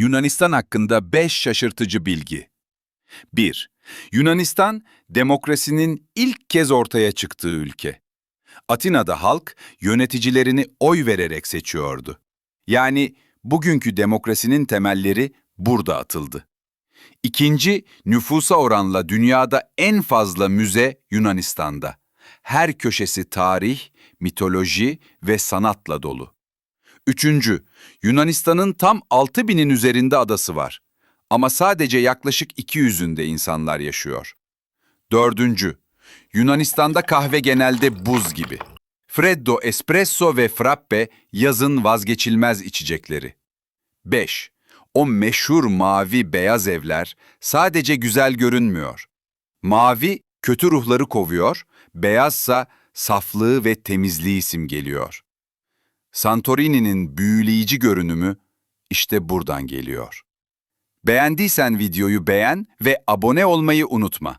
Yunanistan hakkında 5 şaşırtıcı bilgi. 1. Yunanistan, demokrasinin ilk kez ortaya çıktığı ülke. Atina'da halk yöneticilerini oy vererek seçiyordu. Yani bugünkü demokrasinin temelleri burada atıldı. İkinci, nüfusa oranla dünyada en fazla müze Yunanistan'da. Her köşesi tarih, mitoloji ve sanatla dolu. Üçüncü, Yunanistan'ın tam 6000'in üzerinde adası var. Ama sadece yaklaşık 200'ünde insanlar yaşıyor. Dördüncü, Yunanistan'da kahve genelde buz gibi. Freddo, espresso ve frappe yazın vazgeçilmez içecekleri. 5. O meşhur mavi beyaz evler sadece güzel görünmüyor. Mavi kötü ruhları kovuyor, beyazsa saflığı ve temizliği simgeliyor. Santorini'nin büyüleyici görünümü işte buradan geliyor. Beğendiysen videoyu beğen ve abone olmayı unutma.